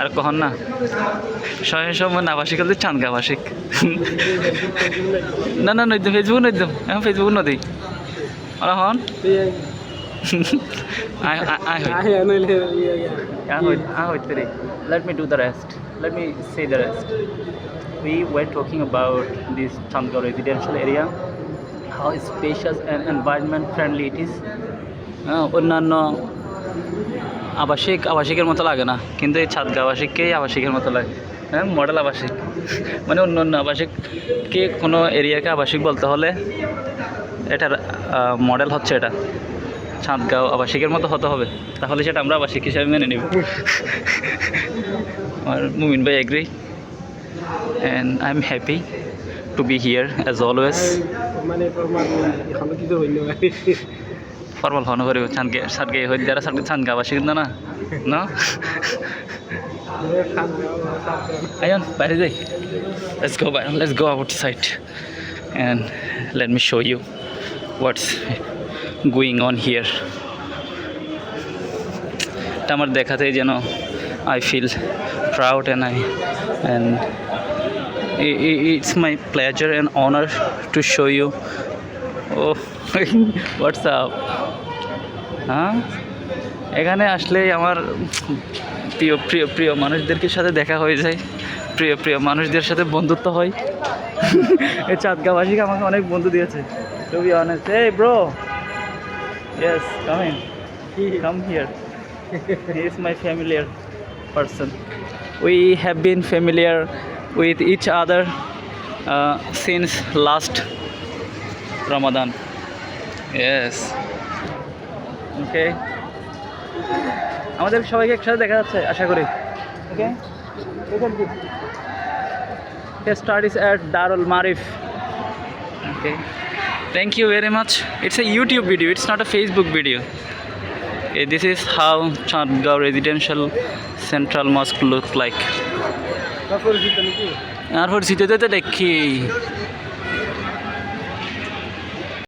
আর কখন না। সহিংস নাবাসিক চান্দগাবাসিক না না নইতো ফেসবুক নইতো এখন ফেসবুক নদী। আর হন? Let me do the rest let me say the rest we were talking about this Chandgaon residential area how spacious and environment friendly it is অন্যান্য আবাসিক আবাসিকের মতো লাগে না। কিন্তু এই ছাদগা আবাসিককেই আবাসিকের মতো লাগে। হ্যাঁ মডেল আবাসিক। মানে অন্য অন্য আবাসিককে কোনো এরিয়াকে আবাসিক বলতে হলে এটার মডেল হচ্ছে এটা। ছাদগাঁও আবাসিকের মতো হতে হবে। তাহলে সেটা আমরা আবাসিক হিসাবে মেনে নেব। আর মুমিন ভাই agree and I am happy to be here as always মানে ফর্মাল ফোন করিব ছানকে সাতগে হই দ্বারা সাতগে ছানগা আবাসিক না না না? Ayan, বাইরে যাই। Let's go let's go outside and let me show you what's going on here এটা আমার দেখাতেই যেন I feel proud and I and it's my pleasure and honour to show you oh what's up হ্যাঁ? এখানে আসলেই আমার প্রিয় প্রিয় প্রিয় মানুষদেরকে সাথে দেখা হয়ে যায়। প্রিয় প্রিয় মানুষদের সাথে বন্ধুত্ব হয়। এই চাঁদগাঁবাসীকে আমাকে অনেক বন্ধু দিয়েছে টু বি অনেস্ট এই bro yes come in come here is my familiar person we have been familiar with each other since last Ramadan yes okay আমাদের সবাইকে একসাথে দেখা যাচ্ছে আশা করি okay studies at Darul Marif okay thank you very much it's a YouTube video it's not a Facebook video this is how Chandgaon residential central mosque look like আর দেখি